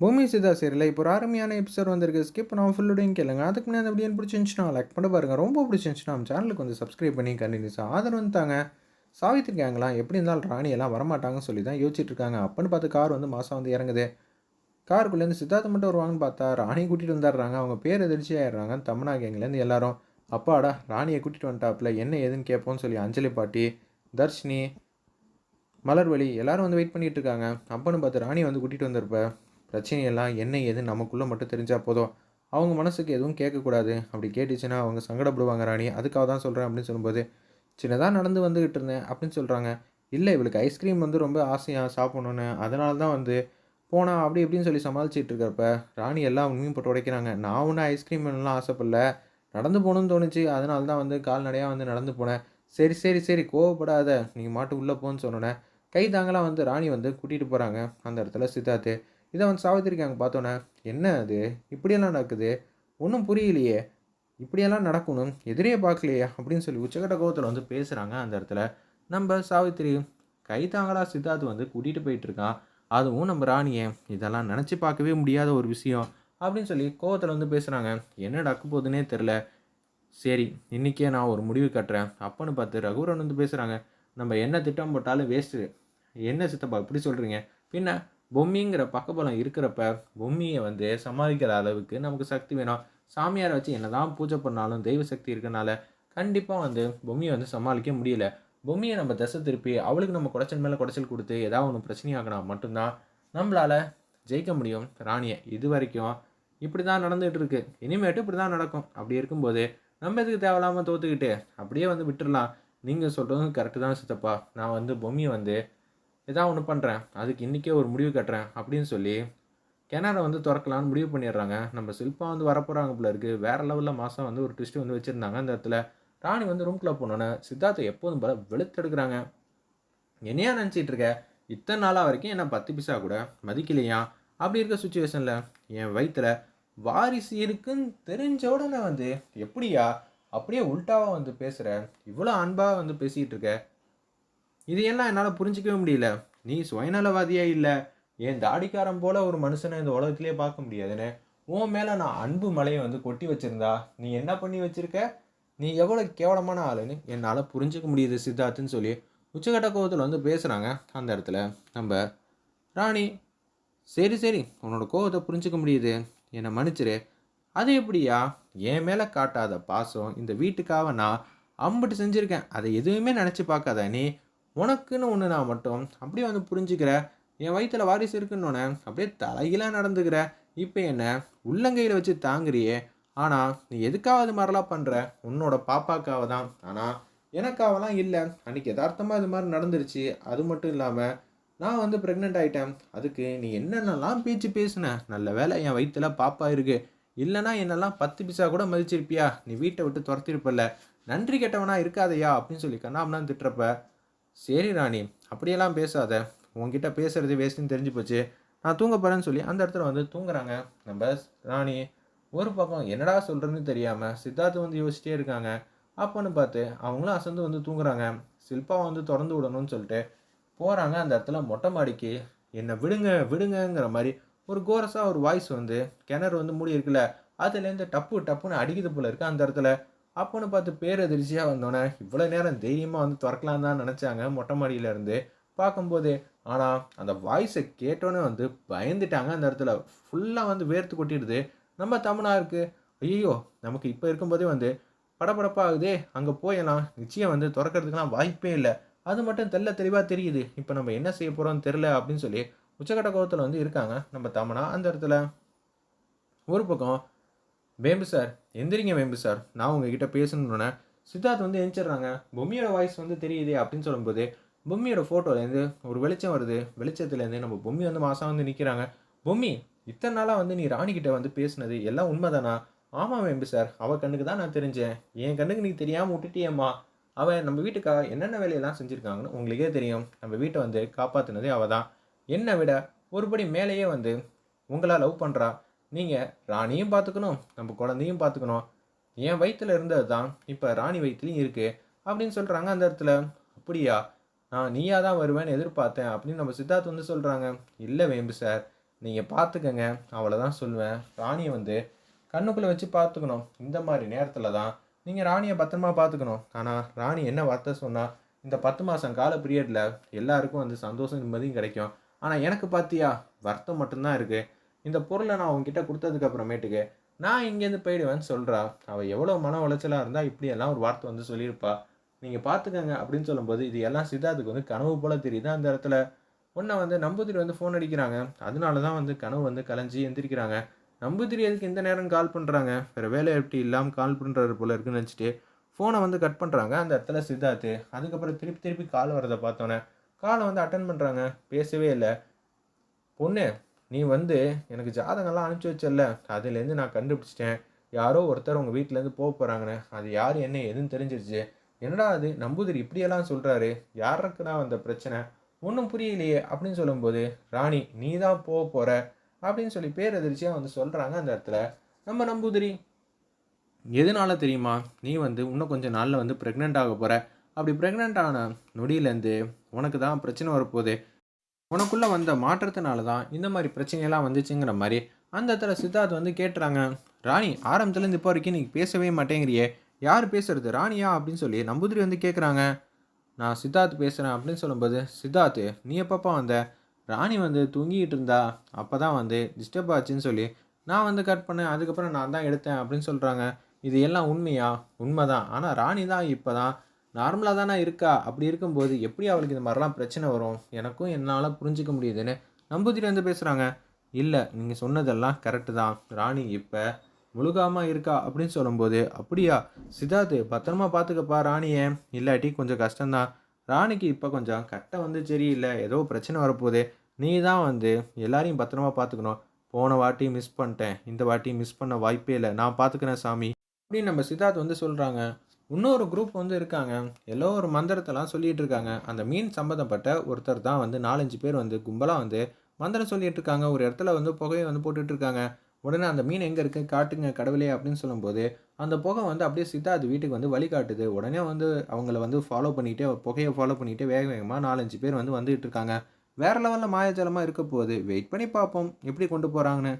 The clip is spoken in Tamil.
பூமி சிதா சீரியல் இப்போ ஒரு அருமையான எபிசோட் வந்திருக்கு. ஸ்கிப் நான் ஃபுல்லுடையும் கேளுங்க. அதுக்கு முன்னாடி அந்த வீடியோ பிடிச்சிருந்துச்சுன்னா லைக் பண்ண பாருங்கள் ரொம்ப பிடிச்சிருந்துச்சுன்னா நம்ம சேனலுக்கு வந்து சப்ஸ்கிரைப் பண்ணி கண்டினியூஸாக ஆதரவு வந்துட்டாங்க சாவித்திரி எப்படி இருந்தாலும் ராணி எல்லாம் வரமாட்டாங்கன்னு சொல்லி தான் யோசிச்சுட்டு இருக்காங்க. அப்பன்னு பார்த்து கார் வந்து மாதம் வந்து இறங்குது. காருக்குள்ளேருந்து சித்தார்த்த மட்டும் வருவாங்கன்னு பார்த்தா ராணியை கூட்டிகிட்டு வந்துடுறாங்க. அவங்க பேர் எதிர்ச்சி ஆயிடுறாங்க தமனா கேங்லேருந்து எல்லாரும் அப்பாடா ராணியை கூட்டிகிட்டு வந்துட்டாப்புல என்ன ஏதுன்னு கேட்போம்னு சொல்லி அஞ்சலி பாட்டி தர்ஷினி மலர்வழி எல்லாரும் வந்து வெயிட் பண்ணிகிட்டு இருக்காங்க. அப்பன்னு பார்த்து ராணி வந்து கூட்டிகிட்டு வந்திருப்பேன் பிரச்சனையெல்லாம் என்ன ஏது நமக்குள்ளே மட்டும் தெரிஞ்சால் போதும். அவங்க மனசுக்கு எதுவும் கேட்கக்கூடாது. அப்படி கேட்டுச்சுன்னா அவங்க சங்கடப்படுவாங்க ராணி. அதுக்காக தான் சொல்கிறேன் அப்படின்னு சொல்லும்போது சின்னதாக நடந்து வந்துக்கிட்டு இருந்தேன் அப்படின்னு சொல்கிறாங்க இல்லை இவளுக்கு ஐஸ்கிரீம் வந்து ரொம்ப ஆசையாக சாப்பிட்ணுன்னு அதனால தான் வந்து போனால் அப்படி இப்படின்னு சொல்லி சமாளிச்சிட்டு இருக்கிறப்ப ராணி எல்லாம் உண்மையும் போட்டு உடைக்கிறாங்க. நான் ஒன்றும் ஐஸ்கிரீம் எல்லாம் ஆசைப்படல. நடந்து போகணும்னு தோணுச்சு. அதனால தான் வந்து கால்நடையாக வந்து நடந்து போனேன். சரி சரி சரி கோவப்படாத. நீங்கள் மாட்டு உள்ளே போன்னு சொன்னோன்னே கை தாங்களாக வந்து ராணி வந்து கூட்டிகிட்டு போகிறாங்க அந்த இடத்துல சித்தார்த்து இதை வந்து சாவித்திரிக்காங்க பார்த்தோன்னே என்ன அது? இப்படியெல்லாம் நடக்குது? ஒன்றும் புரியலையே. இப்படியெல்லாம் நடக்கணும். எதிரே பார்க்கலையே. அப்படின்னு சொல்லி உச்சக்கட்ட கோவத்தில் வந்து பேசுகிறாங்க அந்த இடத்துல. நம்ம சாவித்திரி கைதாங்களா சித்தார்த் வந்து கூட்டிகிட்டு போயிட்டு இருக்கான் அதுவும் நம்ம ராணியை இதெல்லாம் நினச்சி பார்க்கவே முடியாத ஒரு விஷயம். அப்படின்னு சொல்லி கோவத்தில் வந்து பேசுகிறாங்க என்ன நடக்க போகுதுன்னே தெரில சரி இன்றைக்கே நான் ஒரு முடிவு கட்டுறேன். அப்பன்னு பார்த்து ரகுவரன் வந்து பேசுகிறாங்க நம்ம என்ன திட்டம் போட்டாலும் வேஸ்ட்டு என்ன சித்தப்பா இப்படி சொல்கிறீங்க பின்ன பொம்மிங்கிற பக்கபலம் இருக்கிறப்ப பொம்மியை வந்து சமாளிக்கிற அளவுக்கு நமக்கு சக்தி வேணும். சாமியாரை வச்சு என்னதான் பூஜை பண்ணாலும் தெய்வ சக்தி இருக்கிறனால கண்டிப்பாக வந்து பொம்மியை வந்து சமாளிக்க முடியல. பொம்மியை நம்ம தசை திருப்பி அவளுக்கு நம்ம குடைச்சல் மேலே குடைச்சல் கொடுத்து ஏதாவது ஒன்று பிரச்சனையாகினா மட்டும்தான் நம்மளால் ஜெயிக்க முடியும். ராணியை இது வரைக்கும் இப்படி தான் நடந்துகிட்டு இருக்கு. இனிமேட்டு இப்படி தான் நடக்கும். அப்படி இருக்கும்போது நம்ம எதுக்கு தேவையில்லாமல் தோற்றுக்கிட்டு அப்படியே வந்து விட்டுடலாம் நீங்கள் சொல்கிறதும் கரெக்டு தான் சித்தப்பா. நான் வந்து பொம்மியை வந்து ஏதாவது ஒன்று பண்ணுறேன் அதுக்கு இன்றைக்கே ஒரு முடிவு கட்டுறேன் அப்படின்னு சொல்லி கிணறை வந்து திறக்கலான்னு முடிவு பண்ணிடுறாங்க. நம்ம சில்பா வந்து வரப்போகிறாங்க போல இருக்குது வேறு லெவலில் மாதம் வந்து ஒரு ட்விஸ்ட்டு வந்து வச்சுருந்தாங்க அந்த இடத்துல. ராணி வந்து ரூம்குள்ளே போனோன்னே சித்தார்த்தை எப்போதும் போல வெளுத்தெடுக்கிறாங்க. என்னையா நினச்சிட்டு இருக்க? இத்தனை நாளாக வரைக்கும் என்ன பத்து பிசா கூட மதிக்கலையா? அப்படி இருக்க சுச்சுவேஷனில் என் வயிற்றில் வாரிசு இருக்குன்னு தெரிஞ்ச உடனே வந்து எப்படியா? அப்படியே உல்ட்டாவாக வந்து பேசுகிற இவ்வளோ அன்பாக வந்து பேசிகிட்டு இருக்க. இதையெல்லாம் என்னால் புரிஞ்சிக்கவே முடியல. நீ சுயநலவாதியாக இல்லை? என் தாடிக்காரன் போல் ஒரு மனுஷனை இந்த உலகத்திலே பார்க்க முடியாதுன்னு. உன் மேலே நான் அன்பு மலையை வந்து கொட்டி வச்சிருந்தா நீ என்ன பண்ணி வச்சிருக்க? நீ எவ்வளோ கேவலமான ஆளுன்னு என்னால் புரிஞ்சிக்க முடியுது சித்தார்த்துன்னு சொல்லி உச்சகட்ட கோவத்தில் வந்து பேசுகிறாங்க அந்த இடத்துல. நம்ம ராணி சரி சரி உன்னோட கோவத்தை புரிஞ்சிக்க முடியுது. என்னை மன்னிச்சிரு. அது எப்படியா? என் மேலே காட்டாத பாசம் இந்த வீட்டுக்காக நான் அம்பிட்டு செஞ்சுருக்கேன். அதை எதுவுமே நினச்சி பார்க்காத. நீ உனக்குன்னு ஒன்று நான் மட்டும் அப்படியே வந்து புரிஞ்சுக்கிற என் வயிற்றில் வாரிசு இருக்குன்னொன்னே அப்படியே தலைகீழாக நடந்துக்கிற இப்போ என்ன உள்ளங்கையில் வச்சு தாங்குறியே. ஆனால் நீ எதுக்காக அது மாதிரிலாம் பண்ணுற உன்னோட பாப்பாக்காக தான் ஆனால் எனக்காகலாம் இல்லை. அன்றைக்கி யதார்த்தமாக இது மாதிரி நடந்துருச்சு. அது மட்டும் இல்லாமல் நான் வந்து ப்ரெக்னென்ட் ஆகிட்டேன் அதுக்கு நீ என்னென்னலாம் பேச்சு பேசுன? நல்ல வேலை என் வயிற்றுல பாப்பா இருக்கு. இல்லைனா என்னெல்லாம் பத்து பிசா கூட மதிச்சிருப்பியா? நீ வீட்டை விட்டு துரத்திருப்பல்ல. நன்றி கெட்டவனா இருக்காதையா? அப்படின்னு சொல்லி கண்ணாமலாம் திட்டுறப்ப சரி ராணி அப்படியெல்லாம் பேசாத. உங்ககிட்ட பேசுறது வேஸ்ட்டுன்னு தெரிஞ்சு போச்சு. நான் தூங்க போகிறேன்னு சொல்லி அந்த இடத்துல வந்து தூங்குறாங்க. நம்ம ராணி ஒரு பக்கம் என்னடா சொல்கிறதுன்னு தெரியாமல் சித்தார்த்து வந்து யோசிச்சிட்டே இருக்காங்க. அப்போன்னு பார்த்து அவங்களும் அசந்து வந்து தூங்குறாங்க. சில்பா வந்து திறந்து விடணும்னு சொல்லிட்டு போகிறாங்க அந்த இடத்துல மொட்டை மாடிக்கு என்னை விடுங்க விடுங்கங்கிற மாதிரி ஒரு கோரஸாக ஒரு வாய்ஸ் வந்து கிணறு வந்து மூடி இருக்குல்ல அதுலேருந்து டப்பு டப்புன்னு அடிக்குது போல இருக்குது அந்த இடத்துல. அப்போன்னு பார்த்து பேரதிர்ச்சியாக வந்தோன்னே இவ்வளோ நேரம் தைரியமாக வந்து திறக்கலாம் தான் நினச்சாங்க மொட்டை மாடியிலேருந்து பார்க்கும்போது ஆனால் அந்த வாய்ஸை கேட்டோன்னே வந்து பயந்துட்டாங்க. அந்த இடத்துல ஃபுல்லாக வந்து வேர்த்து கொட்டிடுது. நம்ம தமிழாருக்கு ஐயோ நமக்கு இப்போ இருக்கும்போதே வந்து படபடப்பாகுதே அங்கே போயலாம் நிச்சயம் வந்து திறக்கிறதுக்கெலாம் வாய்ப்பே இல்லை. அது மட்டும் தெல்ல தெளிவாக தெரியுது. இப்போ நம்ம என்ன செய்ய போகிறோம்னு தெரில அப்படின்னு சொல்லி உச்சக்கட்ட கோபத்தில் வந்து இருக்காங்க நம்ம தமனா. அந்த இடத்துல ஒரு பக்கம் வேம்பு சார் எந்திரிங்க வேம்பு சார். நான் உங்ககிட்ட பேசணுன்னே சித்தார்த் வந்து எந்திரிச்சிடுறாங்க. பொம்மியோட வாய்ஸ் வந்து தெரியுது அப்படின்னு சொல்லும்போது பொம்மியோட ஃபோட்டோலேருந்து ஒரு வெளிச்சம் வருது. வெளிச்சத்துலேருந்து நம்ம பொம்மி வந்து மாதம் வந்து நிற்கிறாங்க பொம்மி இத்தனை நாளாக வந்து நீ ராணிக்கிட்ட வந்து பேசுனது எல்லாம் உண்மைதானா? ஆமாம் வேம்பு சார் அவள் கண்ணுக்கு தான் நான் தெரிஞ்சேன். என் கண்ணுக்கு நீ தெரியாமல் விட்டுட்டியம்மா. அவள் நம்ம வீட்டுக்காக என்னென்ன வேலையெல்லாம் செஞ்சுருக்காங்கன்னு உங்களுக்கே தெரியும். நம்ம வீட்டை வந்து காப்பாற்றினதே அவள் தான். என்னை விட ஒருபடி மேலேயே வந்து உங்களா லவ் பண்ணுறா நீங்கள் ராணியும் பார்த்துக்கணும் நம்ம குழந்தையும் பார்த்துக்கணும் என் வயிற்றுல இருந்தது தான் இப்போ ராணி வயிற்றுலையும் இருக்குது அப்படின்னு சொல்கிறாங்க அந்த இடத்துல. அப்படியா? நான் நீயா தான் வருவேன்னு எதிர்பார்த்தேன் அப்படின்னு நம்ம சித்தார்த் வந்து சொல்கிறாங்க இல்லை வேம்பு சார் நீங்கள் பார்த்துக்கங்க அவ்வளோதான் சொல்லுவேன். ராணியை வந்து கண்ணுக்குள்ளே வச்சு பார்த்துக்கணும் இந்த மாதிரி நேரத்தில் தான் நீங்கள் ராணியை பத்திரமா பார்த்துக்கணும் ஆனால் ராணி என்ன வார்த்தை சொன்னால் இந்த பத்து மாதம் கால பீரியடில் எல்லாருக்கும் வந்து சந்தோஷம் நிம்மதியும் கிடைக்கும். ஆனால் எனக்கு பார்த்தியா வருத்தம் மட்டும்தான் இருக்குது இந்த பொருளை நான் உங்ககிட்ட கொடுத்ததுக்கு அப்புறமேட்டுக்கு நான் இங்கேருந்து போயிடுவேன்னு சொல்கிறா அவள் எவ்வளோ மன உளைச்சலாக இருந்தால் இப்படியெல்லாம் ஒரு வார்த்தை வந்து சொல்லியிருப்பா. நீங்கள் பார்த்துக்கங்க அப்படின்னு சொல்லும்போது இது எல்லாம் சித்தார்த்துக்கு வந்து கனவு போல் தெரியுது. அந்த இடத்துல ஒன்றை வந்து நம்பூதிரி வந்து ஃபோன் அடிக்கிறாங்க. அதனால தான் வந்து கனவு வந்து கலைஞ்சி எந்திரிக்கிறாங்க. நம்பூதிரி எதுக்கு இந்த நேரம் கால் பண்ணுறாங்க வேறு வேலை எப்படி இல்லாமல் கால் பண்ணுறாரு போல இருக்குன்னு நினச்சிட்டு ஃபோனை வந்து கட் பண்ணுறாங்க அந்த இடத்துல சித்தார்த்து அதுக்கப்புறம் திருப்பி திருப்பி கால் வரதை பார்த்தோன்னே காலை வந்து அட்டன் பண்ணுறாங்க பேசவே இல்லை. பொண்ணு நீ வந்து எனக்கு ஜாதகம்லாம் அனுப்பிச்சி வச்சல அதுலேருந்து நான் கண்டுபிடிச்சிட்டேன். யாரோ ஒருத்தர் உங்கள் வீட்டிலேருந்து போக போகிறாங்கண்ணே அது யார் என்ன எதுன்னு தெரிஞ்சிருச்சு. என்னடா அது? நம்பூதிரி இப்படியெல்லாம் சொல்கிறாரு யாருக்குடா அந்த பிரச்சனை? ஒன்றும் புரியலையே அப்படின்னு சொல்லும்போது ராணி நீ தான் போக போகிற அப்படின்னு சொல்லி பேரதிர்ச்சியாக வந்து சொல்கிறாங்க அந்த இடத்துல. நம்ம நம்பூதிரி எதனால தெரியுமா? நீ வந்து இன்னும் கொஞ்சம் நாளில் வந்து ப்ரெக்னென்ட் ஆக போகிற அப்படி ப்ரெக்னென்ட் ஆன நொடியிலேருந்து உனக்கு தான் பிரச்சனை வரப்போகுது. உனக்குள்ளே வந்த மாற்றத்தினால தான் இந்த மாதிரி பிரச்சனையெல்லாம் வந்துச்சுங்கிற மாதிரி அந்த இடத்துல சித்தார்த் வந்து கேட்டுறாங்க. ராணி ஆரம்பத்துலேருந்து இப்போ வரைக்கும் நீ பேசவே மாட்டேங்கிறியே. யார் பேசுறது? ராணியா? அப்படின்னு சொல்லி நம்பூதிரி வந்து கேட்குறாங்க நான் சித்தார்த் பேசுகிறேன் அப்படின்னு சொல்லும்போது சித்தார்த் நீ எப்பப்பா வந்த? ராணி வந்து தூங்கிக்கிட்டு இருந்தா. அப்போ தான் வந்து டிஸ்டர்ப் ஆச்சுன்னு சொல்லி நான் வந்து கட் பண்ணேன். அதுக்கப்புறம் நான் தான் எடுத்தேன் அப்படின்னு சொல்கிறாங்க இது எல்லாம் உண்மையா? உண்மை தான் ஆனால் ராணி தான் இப்போ தான் நார்மலாக தானே இருக்கா? அப்படி இருக்கும்போது எப்படி அவளுக்கு இந்த மாதிரிலாம் பிரச்சனை வரும்? எனக்கும் என்னால் புரிஞ்சிக்க முடியுதுன்னு நம்பூதிரி வந்து பேசுகிறாங்க இல்லை நீங்கள் சொன்னதெல்லாம் கரெக்டு தான். ராணி இப்போ முழுகாமல் இருக்கா? அப்படின்னு சொல்லும்போது அப்படியா? சித்தார்த்து பத்திரமா பார்த்துக்கப்பா ராணியை. இல்லாட்டி கொஞ்சம் கஷ்டம்தான். ராணிக்கு இப்போ கொஞ்சம் கட்டை வந்து சரியில்லை. ஏதோ பிரச்சனை வரப்போகுது. நீ தான் வந்து எல்லாரையும் பத்திரமா பார்த்துக்கணும் போன வாட்டி மிஸ் பண்ணிட்டேன். இந்த வாட்டி மிஸ் பண்ண வாய்ப்பே இல்லை. நான் பார்த்துக்கிறேன் சாமி. அப்படின்னு நம்ம சித்தார்த் வந்து சொல்கிறாங்க இன்னொரு குரூப் வந்து இருக்காங்க. எல்லோ ஒரு மந்திரத்தெல்லாம் சொல்லிட்டு இருக்காங்க. அந்த மீன் சம்மந்தப்பட்ட ஒருத்தர் தான் வந்து நாலஞ்சு பேர் வந்து கும்பலாக வந்து மந்திரம் சொல்லிட்டு இருக்காங்க. ஒரு இடத்துல வந்து புகையை வந்து போட்டுட்டு இருக்காங்க. உடனே அந்த மீன் எங்கே இருக்குது காட்டுங்க கடவுளே அப்படின்னு சொல்லும்போது அந்த புகை வந்து அப்படியே சித்தா அது வீட்டுக்கு வந்து வழி காட்டுது. உடனே வந்து அவங்கள வந்து ஃபாலோ பண்ணிகிட்டே புகையை ஃபாலோ பண்ணிகிட்டே வேக வேகமாக நாலஞ்சு பேர் வந்து வந்துகிட்டு இருக்காங்க. வேறு லெவலில் மாயாஜலமாக இருக்க போகுது. வெயிட் பண்ணி பார்ப்போம். எப்படி கொண்டு போகிறாங்கன்னு